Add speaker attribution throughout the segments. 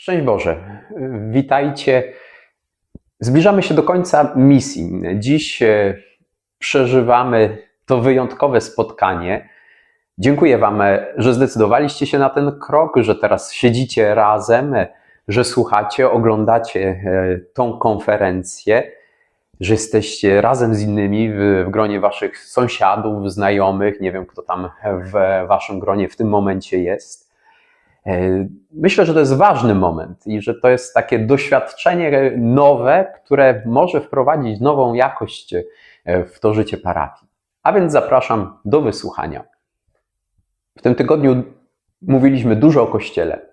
Speaker 1: Szczęść Boże. Witajcie. Zbliżamy się do końca misji. Dziś e, przeżywamy to wyjątkowe spotkanie. Dziękuję Wam, e, że zdecydowaliście się na ten krok, że teraz siedzicie razem, e, że słuchacie, oglądacie tą konferencję, że jesteście razem z innymi w, w gronie Waszych sąsiadów, znajomych. Nie wiem, kto tam w Waszym gronie w tym momencie jest. E, Myślę, że to jest ważny moment i że to jest takie doświadczenie nowe, które może wprowadzić nową jakość e, w to życie parafii. A więc zapraszam do wysłuchania. W tym tygodniu mówiliśmy dużo o Kościele,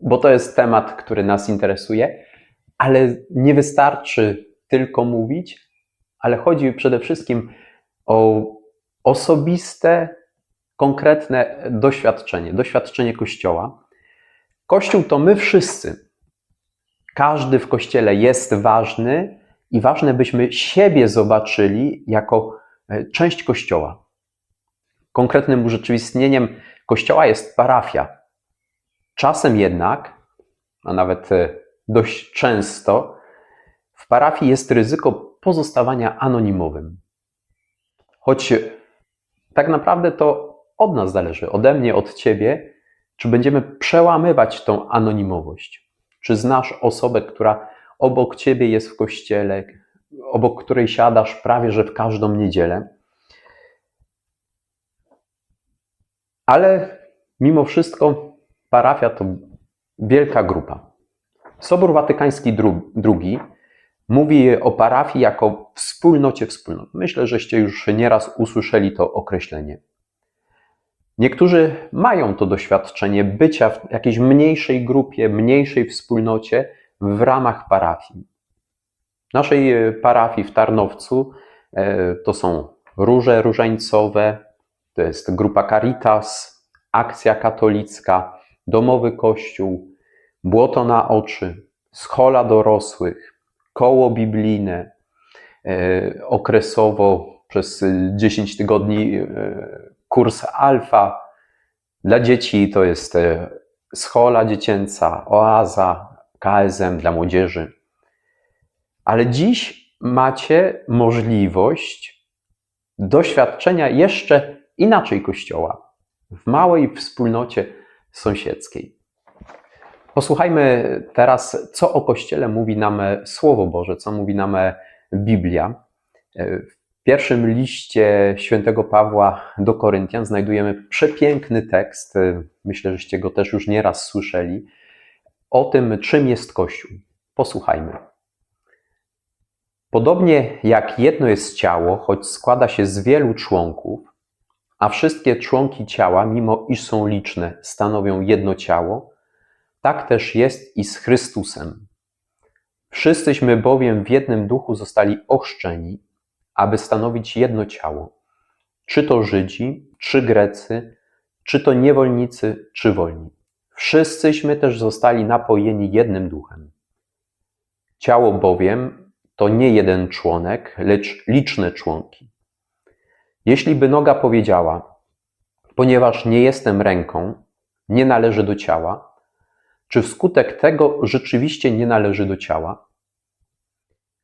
Speaker 1: bo to jest temat, który nas interesuje, ale nie wystarczy tylko mówić, ale chodzi przede wszystkim o osobiste, konkretne doświadczenie, doświadczenie Kościoła. Kościół to my wszyscy. Każdy w Kościele jest ważny i ważne, byśmy siebie zobaczyli jako e, część Kościoła. Konkretnym urzeczywistnieniem Kościoła jest parafia. Czasem jednak, a nawet e, dość często, w parafii jest ryzyko pozostawania anonimowym. Choć tak naprawdę to od nas zależy, ode mnie, od ciebie, czy będziemy przełamywać tą anonimowość. Czy znasz osobę, która obok ciebie jest w kościele, obok której siadasz prawie że w każdą niedzielę? Ale mimo wszystko parafia to wielka grupa. Sobór Watykański II mówi o parafii jako wspólnocie wspólnot. Myślę, żeście już nieraz usłyszeli to określenie. Niektórzy mają to doświadczenie bycia w jakiejś mniejszej grupie, mniejszej wspólnocie w ramach parafii. W naszej e, parafii w Tarnowcu e, to są róże różańcowe, to jest grupa Caritas, Akcja Katolicka, Domowy Kościół, Błoto na oczy, Schola dorosłych, Koło biblijne, e, okresowo przez 10 tygodni kurs alfa. Dla dzieci to jest e, schola dziecięca, oaza, KSM dla młodzieży. Ale dziś macie możliwość doświadczenia jeszcze inaczej Kościoła, w małej wspólnocie sąsiedzkiej. Posłuchajmy teraz, co o Kościele mówi nam Słowo Boże, co mówi nam Biblia. W pierwszym liście świętego Pawła do Koryntian znajdujemy przepiękny tekst, myślę, żeście go też już nieraz słyszeli, o tym, czym jest Kościół. Posłuchajmy. Podobnie jak jedno jest ciało, choć składa się z wielu członków, a wszystkie członki ciała, mimo iż są liczne, stanowią jedno ciało, tak też jest i z Chrystusem. Wszyscyśmy bowiem w jednym duchu zostali ochrzczeni, aby stanowić jedno ciało. Czy to Żydzi, czy Grecy, czy to niewolnicy, czy wolni. Wszyscyśmy też zostali napojeni jednym duchem. Ciało bowiem to nie jeden członek, lecz liczne członki. Jeśli by noga powiedziała, ponieważ nie jestem ręką, nie należy do ciała, czy wskutek tego rzeczywiście nie należy do ciała?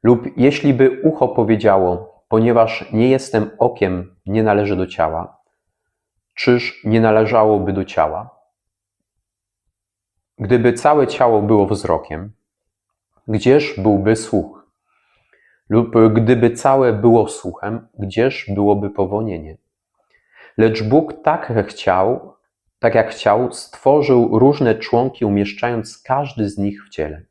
Speaker 1: Lub jeśli by ucho powiedziało, ponieważ nie jestem okiem, nie należy do ciała, czyż nie należałoby do ciała? Gdyby całe ciało było wzrokiem, gdzież byłby słuch? Lub gdyby całe było słuchem, gdzież byłoby powonienie? Lecz Bóg tak chciał, tak jak chciał, stworzył różne członki, umieszczając każdy z nich w ciele.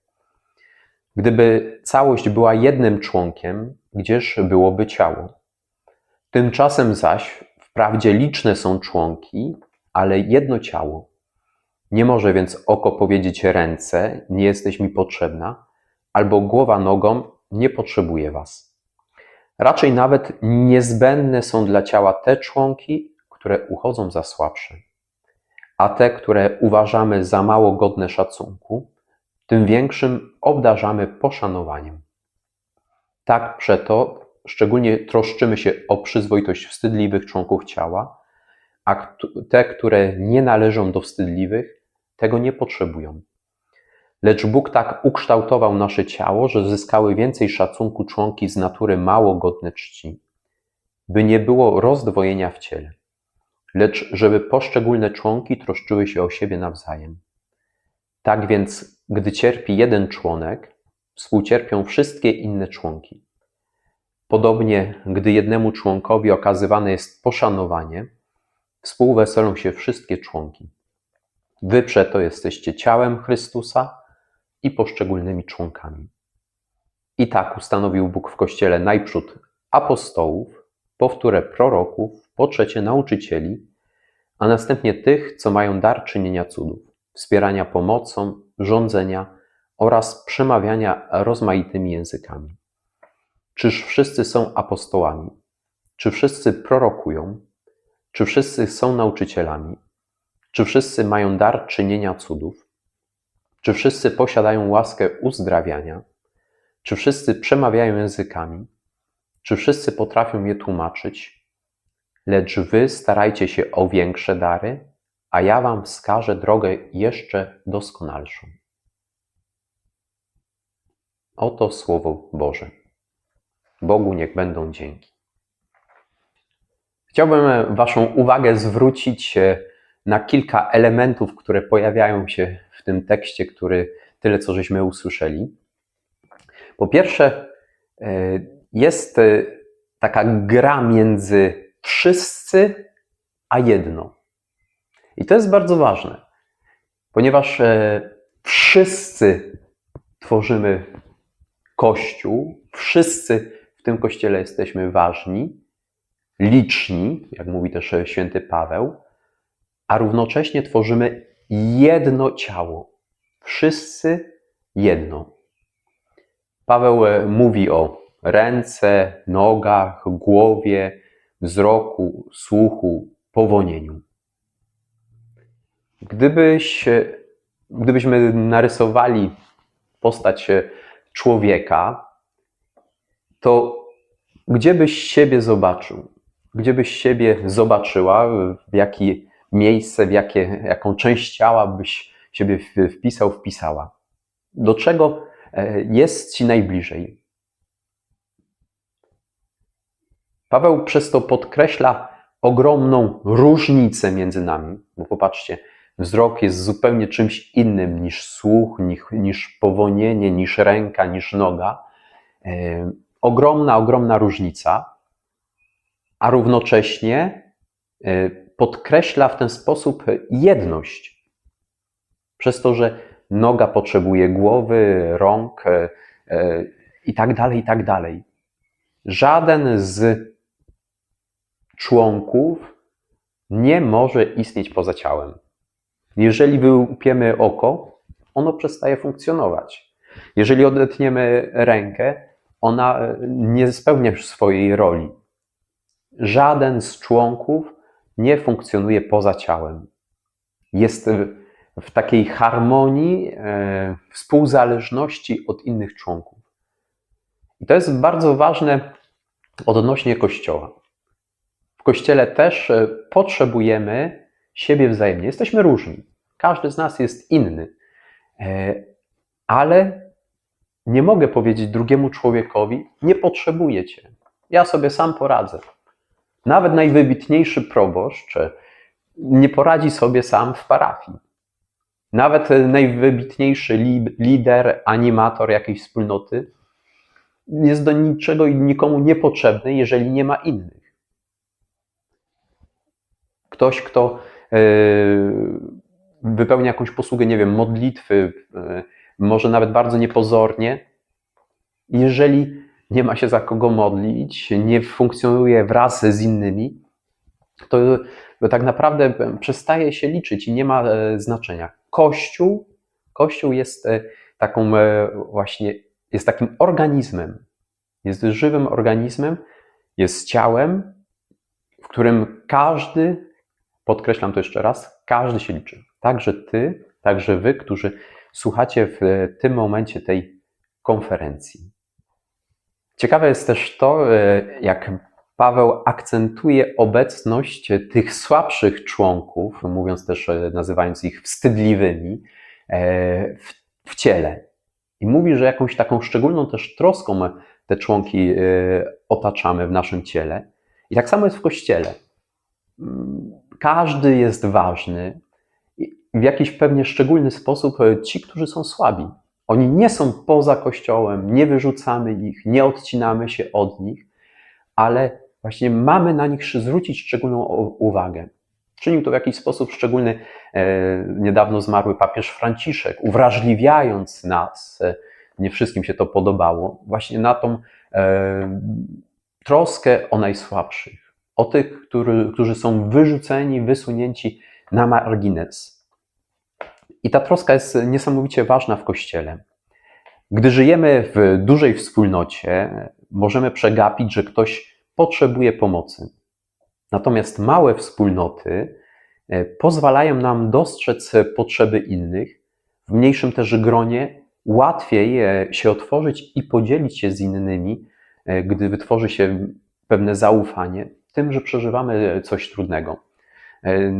Speaker 1: Gdyby całość była jednym członkiem, gdzież byłoby ciało? Tymczasem zaś, wprawdzie liczne są członki, ale jedno ciało. Nie może więc oko powiedzieć ręce, nie jesteś mi potrzebna, albo głowa nogą, nie potrzebuję was. Raczej nawet niezbędne są dla ciała te członki, które uchodzą za słabsze, a te, które uważamy za mało godne szacunku, tym większym obdarzamy poszanowaniem. Tak przeto szczególnie troszczymy się o przyzwoitość wstydliwych członków ciała, a te, które nie należą do wstydliwych, tego nie potrzebują. Lecz Bóg tak ukształtował nasze ciało, że zyskały więcej szacunku członki z natury mało godne czci, by nie było rozdwojenia w ciele, lecz żeby poszczególne członki troszczyły się o siebie nawzajem. Tak więc, gdy cierpi jeden członek, współcierpią wszystkie inne członki. Podobnie, gdy jednemu członkowi okazywane jest poszanowanie, współweselą się wszystkie członki. Wy przeto jesteście ciałem Chrystusa i poszczególnymi członkami. I tak ustanowił Bóg w Kościele najprzód apostołów, po wtóre proroków, po trzecie nauczycieli, a następnie tych, co mają dar czynienia cudów, wspierania pomocą, rządzenia oraz przemawiania rozmaitymi językami. Czyż wszyscy są apostołami? Czy wszyscy prorokują? Czy wszyscy są nauczycielami? Czy wszyscy mają dar czynienia cudów? Czy wszyscy posiadają łaskę uzdrawiania? Czy wszyscy przemawiają językami? Czy wszyscy potrafią je tłumaczyć? Lecz wy starajcie się o większe dary, a ja wam wskażę drogę jeszcze doskonalszą. Oto Słowo Boże. Bogu niech będą dzięki. Chciałbym Waszą uwagę zwrócić e, na kilka elementów, które pojawiają się w tym tekście, który tyle co żeśmy usłyszeli. Po pierwsze, e, jest e, taka gra między wszyscy a jedno. I to jest bardzo ważne, ponieważ wszyscy tworzymy Kościół, wszyscy w tym kościele jesteśmy ważni, liczni, jak mówi też święty Paweł, a równocześnie tworzymy jedno ciało. Wszyscy jedno. Paweł e, mówi o ręce, nogach, głowie, wzroku, słuchu, powonieniu. Gdybyś, gdybyśmy narysowali postać człowieka, to gdzie byś siebie zobaczył? Gdzie byś siebie zobaczyła? W jakie miejsce, w jakie, jaką część ciała byś siebie wpisał, wpisała? Do czego e, jest ci najbliżej? Paweł przez to podkreśla ogromną różnicę między nami, bo popatrzcie, Wzrok jest zupełnie czymś innym niż słuch, niż, powonienie, niż ręka, niż noga. E, ogromna, ogromna różnica, a równocześnie e, podkreśla w ten sposób jedność. Przez to, że noga potrzebuje głowy, rąk e, i tak dalej, i tak dalej. Żaden z członków nie może istnieć poza ciałem. Jeżeli wyłupiemy oko, ono przestaje funkcjonować. Jeżeli odetniemy rękę, ona e, nie spełnia swojej roli. Żaden z członków nie funkcjonuje poza ciałem. Jest w takiej harmonii, e, współzależności od innych członków. I to jest bardzo ważne odnośnie Kościoła. W Kościele też e, potrzebujemy siebie wzajemnie. Jesteśmy różni. Każdy z nas jest inny. E, ale nie mogę powiedzieć drugiemu człowiekowi: Nie potrzebuję cię. Ja sobie sam poradzę. Nawet najwybitniejszy proboszcz nie poradzi sobie sam w parafii. Nawet najwybitniejszy lider, animator jakiejś wspólnoty jest do niczego i nikomu niepotrzebny, jeżeli nie ma innych. Ktoś, kto E, wypełnia jakąś posługę, nie wiem, modlitwy, e, może nawet bardzo niepozornie, jeżeli nie ma się za kogo modlić, nie funkcjonuje wraz z innymi, to tak naprawdę przestaje się liczyć i nie ma e, znaczenia. Kościół, Kościół jest taką właśnie, jest takim organizmem, jest żywym organizmem, jest ciałem, w którym każdy Podkreślam to jeszcze raz, każdy się liczy. Także ty, także wy, którzy słuchacie w tym momencie tej konferencji. Ciekawe jest też to, e, jak Paweł akcentuje obecność tych słabszych członków, mówiąc też, e, nazywając ich wstydliwymi, e, w, ciele. I mówi, że jakąś taką szczególną też troską te członki otaczamy w naszym ciele. I tak samo jest w kościele. Każdy jest ważny. W jakiś pewnie szczególny sposób y, ci, którzy są słabi. Oni nie są poza kościołem, nie wyrzucamy ich, nie odcinamy się od nich, ale właśnie mamy na nich zwrócić szczególną uwagę. Czynił to w jakiś sposób szczególny e, niedawno zmarły papież Franciszek, uwrażliwiając nas, e, nie wszystkim się to podobało, właśnie na tą e, troskę o najsłabszych, o tych, który, którzy są wyrzuceni, wysunięci na margines. I ta troska jest niesamowicie ważna w Kościele. Gdy żyjemy w dużej wspólnocie, możemy przegapić, że ktoś potrzebuje pomocy. Natomiast małe wspólnoty e, pozwalają nam dostrzec potrzeby innych, w mniejszym też gronie łatwiej e, się otworzyć i podzielić się z innymi, e, gdy wytworzy się pewne zaufanie tym, że przeżywamy coś trudnego. E,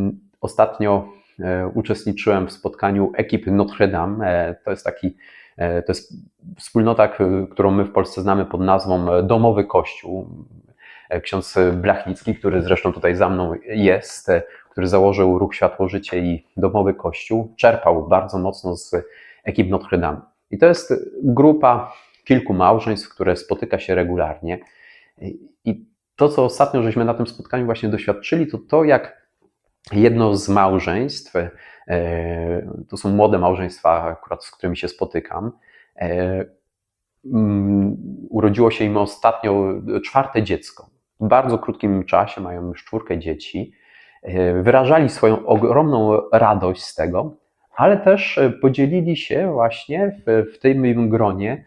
Speaker 1: Ostatnio e, uczestniczyłem w spotkaniu ekipy Notre Dame. E, To jest taki, to jest wspólnota, którą my w Polsce znamy pod nazwą Domowy Kościół. Ksiądz Blachnicki, który zresztą tutaj za mną jest, który założył Ruch Światło Życie i Domowy Kościół, czerpał bardzo mocno z ekip Notre Dame. I to jest grupa kilku małżeństw, które spotyka się regularnie. To, co ostatnio żeśmy na tym spotkaniu właśnie doświadczyli, to to, jak jedno z małżeństw, e, to są młode małżeństwa, akurat z którymi się spotykam, e, mm, urodziło się im ostatnio czwarte dziecko. W bardzo krótkim czasie mają już czwórkę dzieci. E, Wyrażali swoją ogromną radość z tego, ale też podzielili się właśnie w, w tym gronie,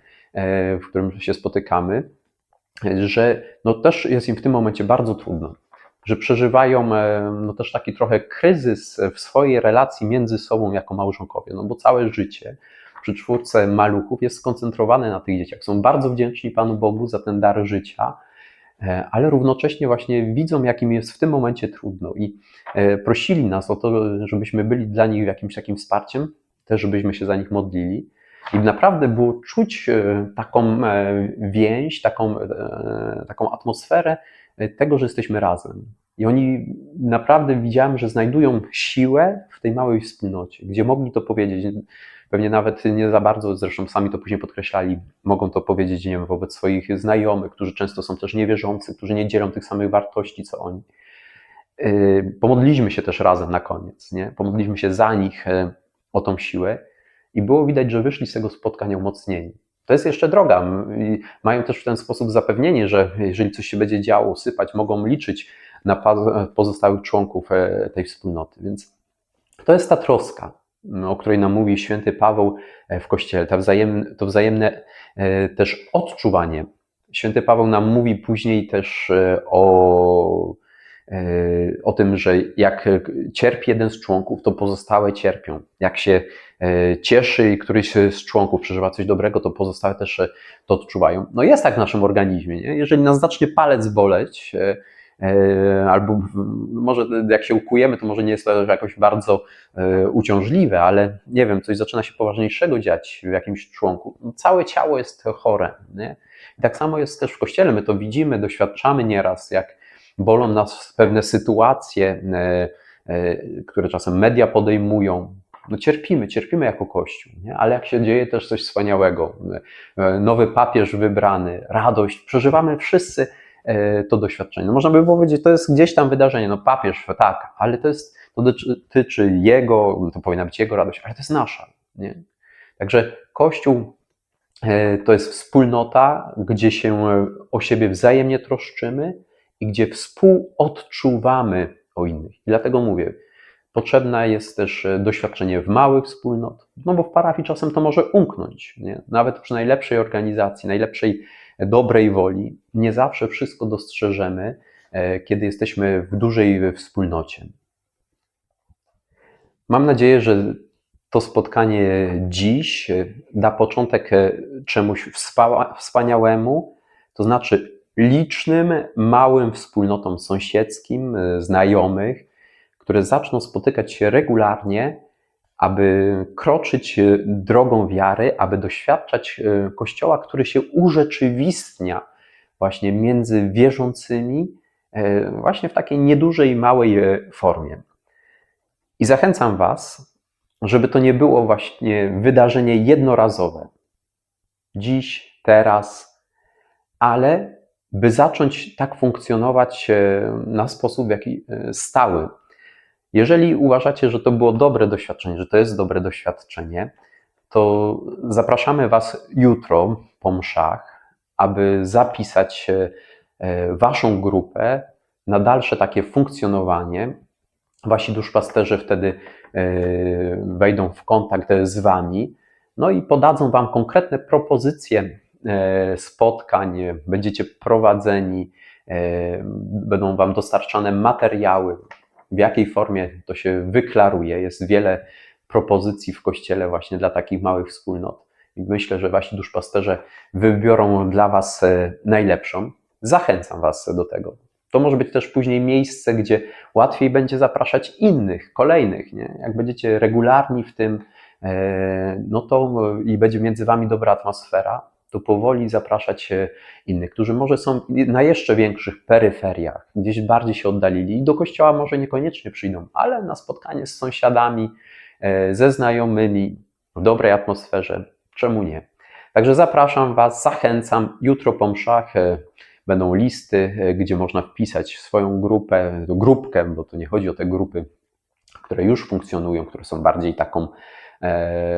Speaker 1: w którym się spotykamy, że no też jest im w tym momencie bardzo trudno, że przeżywają e, no też taki trochę kryzys w swojej relacji między sobą jako małżonkowie, no bo całe życie przy czwórce maluchów jest skoncentrowane na tych dzieciach. Są bardzo wdzięczni Panu Bogu za ten dar życia, e, ale równocześnie właśnie widzą, jakim jest w tym momencie trudno i e, prosili nas o to, żebyśmy byli dla nich jakimś takim wsparciem, też żebyśmy się za nich modlili. I naprawdę było czuć e, taką e, więź, taką, e, taką atmosferę tego, że jesteśmy razem. I oni naprawdę widziałem, że znajdują siłę w tej małej wspólnocie, gdzie mogli to powiedzieć. Pewnie nawet nie za bardzo, zresztą sami to później podkreślali, mogą to powiedzieć nie wiem, wobec swoich znajomych, którzy często są też niewierzący, którzy nie dzielą tych samych wartości co oni. Pomodliliśmy się też razem na koniec, nie? pomodliliśmy się za nich o tą siłę i było widać, że wyszli z tego spotkania umocnieni. To jest jeszcze droga. Mają też w ten sposób zapewnienie, że jeżeli coś się będzie działo, sypać, mogą liczyć na pozostałych członków e, tej wspólnoty. Więc to jest ta troska, o której nam mówi święty Paweł e, w Kościele, to wzajemne, to wzajemne też odczuwanie. Święty Paweł nam mówi później też e, o, o tym, że jak cierpi jeden z członków, to pozostałe cierpią. Jak się e, cieszy któryś z członków przeżywa coś dobrego, to pozostałe też e, to odczuwają. No jest tak w naszym organizmie. Nie? Jeżeli nas zacznie palec boleć, e, e, albo może jak się ukujemy, to może nie jest to jakoś bardzo e, uciążliwe, ale nie wiem, coś zaczyna się poważniejszego dziać w jakimś członku. Całe ciało jest chore. Nie? I tak samo jest też w kościele. My to widzimy, doświadczamy nieraz, jak bolą nas pewne sytuacje, e, e, które czasem media podejmują. No cierpimy, cierpimy jako Kościół, nie? ale jak się dzieje też coś wspaniałego, e, nowy papież wybrany, radość, przeżywamy wszyscy to doświadczenie. No można by powiedzieć, to jest gdzieś tam wydarzenie, no papież, tak, ale to jest, to dotyczy jego, to powinna być jego radość, ale to jest nasza, nie? Także Kościół to jest wspólnota, gdzie się o siebie wzajemnie troszczymy i gdzie współodczuwamy o innych. I dlatego mówię, potrzebne jest też e, doświadczenie w małych wspólnot, no bo w parafii czasem to może umknąć. Nie? Nawet przy najlepszej organizacji, najlepszej e, dobrej woli, nie zawsze wszystko dostrzeżemy, e, kiedy jesteśmy w dużej wspólnocie. Mam nadzieję, że to spotkanie dziś da początek czemuś wspa- wspaniałemu, to znaczy licznym, małym wspólnotom sąsiedzkim, e, znajomych, które zaczną spotykać się regularnie, aby kroczyć e, drogą wiary, aby doświadczać e, Kościoła, który się urzeczywistnia właśnie między wierzącymi, właśnie w takiej niedużej, małej formie. I zachęcam Was, żeby to nie było właśnie wydarzenie jednorazowe. Dziś, teraz, ale by zacząć tak funkcjonować na sposób jaki stały, jeżeli uważacie, że to było dobre doświadczenie, że to jest dobre doświadczenie, to zapraszamy Was jutro po mszach, aby zapisać e, Waszą grupę na dalsze takie funkcjonowanie. Wasi duszpasterze wtedy e, wejdą w kontakt z Wami, no i podadzą Wam konkretne propozycje e, spotkań, będziecie prowadzeni, będą Wam dostarczane materiały, w jakiej formie to się wyklaruje. Jest wiele propozycji w kościele właśnie dla takich małych wspólnot. Myślę, że wasi duszpasterze wybiorą dla was e, najlepszą. Zachęcam was do tego. To może być też później miejsce, gdzie łatwiej będzie zapraszać innych, kolejnych. Nie? Jak będziecie regularni w tym, e, no to i będzie między wami dobra atmosfera, to powoli zapraszać innych, którzy może są na jeszcze większych peryferiach, gdzieś bardziej się oddalili i do kościoła może niekoniecznie przyjdą, ale na spotkanie z sąsiadami, e, ze znajomymi, w dobrej atmosferze, czemu nie? Także zapraszam Was, zachęcam. Jutro po mszach e, będą listy, e, gdzie można wpisać swoją grupę, grupkę, bo to nie chodzi o te grupy, które już funkcjonują, które są bardziej taką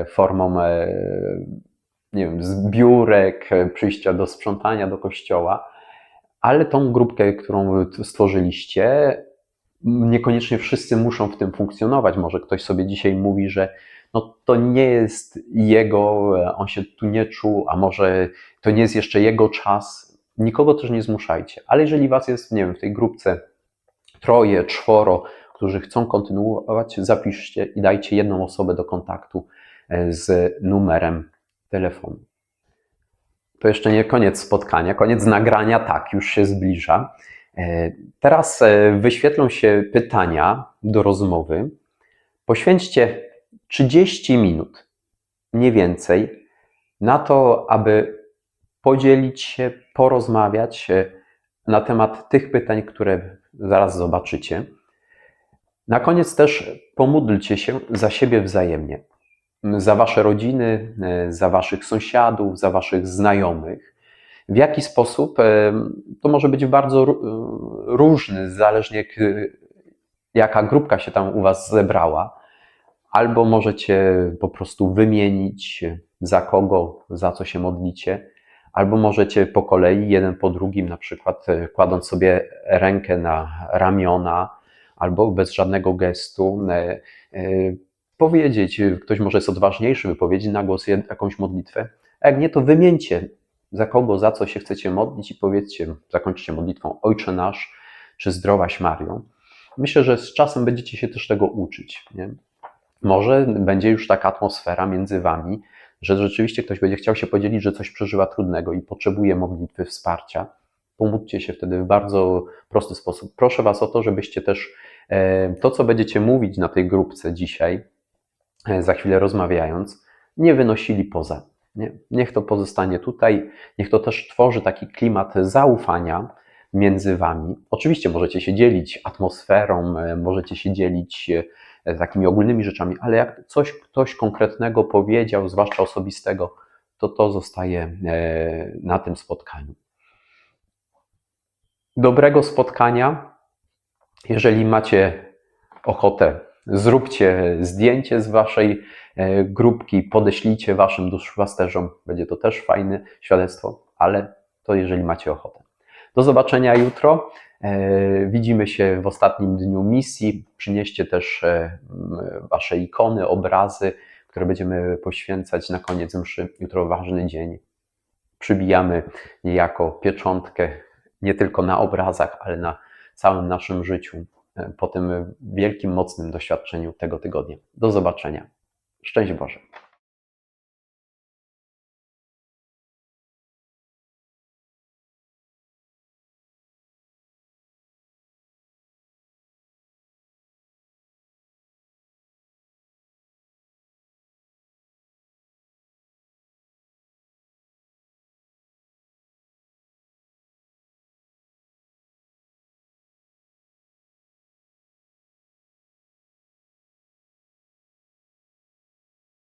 Speaker 1: formą nie wiem, zbiórek, przyjścia do sprzątania do kościoła, ale tą grupkę, którą stworzyliście, niekoniecznie wszyscy muszą w tym funkcjonować. Może ktoś sobie dzisiaj mówi, że no to nie jest jego, on się tu nie czuł, a może to nie jest jeszcze jego czas. Nikogo też nie zmuszajcie. Ale jeżeli was jest, nie wiem, w tej grupce troje, czworo, którzy chcą kontynuować, zapiszcie i dajcie jedną osobę do kontaktu e, z numerem telefonu. To jeszcze nie koniec spotkania, koniec nagrania, tak, już się zbliża. E, teraz e, wyświetlą się pytania do rozmowy. Poświęćcie 30 minut, nie więcej, na to, aby podzielić się, porozmawiać e, na temat tych pytań, które zaraz zobaczycie. Na koniec też pomódlcie się za siebie wzajemnie za wasze rodziny, e, za waszych sąsiadów, za waszych znajomych. W jaki sposób? E, to może być bardzo e, różny, zależnie jaka grupka się tam u was zebrała. Albo możecie po prostu wymienić za kogo, za co się modlicie, albo możecie po kolei, jeden po drugim, na przykład kładąc sobie rękę na ramiona, albo bez żadnego gestu, powiedzieć, ktoś może jest odważniejszy, wypowiedzieć na głos jakąś modlitwę, a jak nie, to wymieńcie za kogo, za co się chcecie modlić i powiedzcie, zakończcie modlitwą Ojcze Nasz, czy Zdrowaś Marią. Myślę, że z czasem będziecie się też tego uczyć. Nie? Może będzie już taka atmosfera między wami, że rzeczywiście ktoś będzie chciał się podzielić, że coś przeżywa trudnego i potrzebuje modlitwy, wsparcia. Pomódźcie się wtedy w bardzo prosty sposób. Proszę Was o to, żebyście też e, to, co będziecie mówić na tej grupce dzisiaj, za chwilę rozmawiając, nie wynosili poza. Nie? Niech to pozostanie tutaj, niech to też tworzy taki klimat zaufania między wami. Oczywiście możecie się dzielić atmosferą, e, możecie się dzielić e, takimi ogólnymi rzeczami, ale jak coś ktoś konkretnego powiedział, zwłaszcza osobistego, to to zostaje na tym spotkaniu. Dobrego spotkania. Jeżeli macie ochotę Zróbcie zdjęcie z waszej e, grupki, podeślijcie waszym duszpasterzom. Będzie to też fajne świadectwo, ale to jeżeli macie ochotę. Do zobaczenia jutro. E, widzimy się w ostatnim dniu misji. Przynieście też e, wasze ikony, obrazy, które będziemy poświęcać na koniec mszy. Jutro ważny dzień. Przybijamy niejako pieczątkę nie tylko na obrazach, ale na całym naszym życiu po tym wielkim, mocnym doświadczeniu tego tygodnia. Do zobaczenia. Szczęść Boże.